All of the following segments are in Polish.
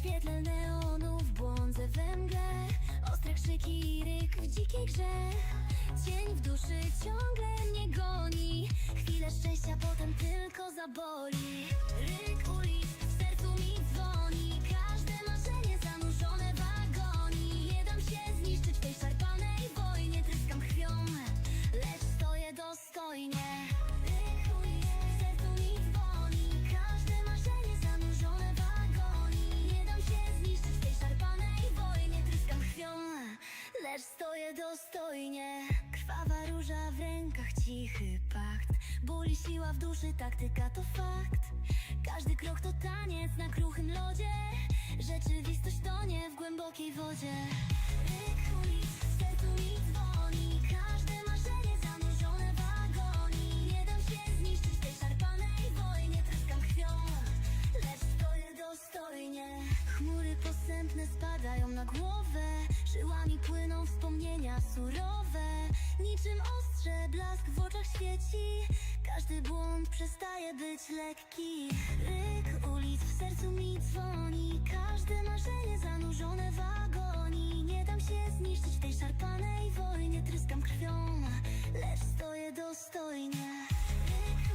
świetle neonów błądzę we mgle. Ostre krzyki i ryk w dzikiej grze. Cień w duszy ciągle mnie goni. Chwilę szczęścia, potem tylko zaboli Ból i siła w duszy, taktyka to fakt. Każdy krok to taniec na kruchym lodzie. Rzeczywistość tonie w głębokiej wodzie. Ryk ulic sercu mi dzwoni. Każde marzenie zanurzone w Nie dam się zniszczyć tej szarpanej wojnie. Tryskam krwią, lecz stoję dostojnie. Chmury posępne spadają na głowę. Żyłami płyną wspomnienia surowe. Niczym ostrze blask w oczach świeci Każdy błąd przestaje być lekki. Ryk ulic w sercu mi dzwoni. Każde marzenie zanurzone w agonii. Nie dam się zniszczyć w tej szarpanej wojnie. Tryskam krwią, lecz stoję dostojnie. Ryk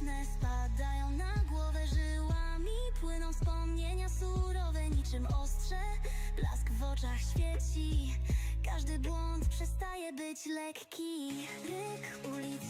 posępne spadają na głowę żyłami Płyną wspomnienia surowe niczym ostrze. Blask w oczach świeci Każdy błąd przestaje być lekki. Ryk ulic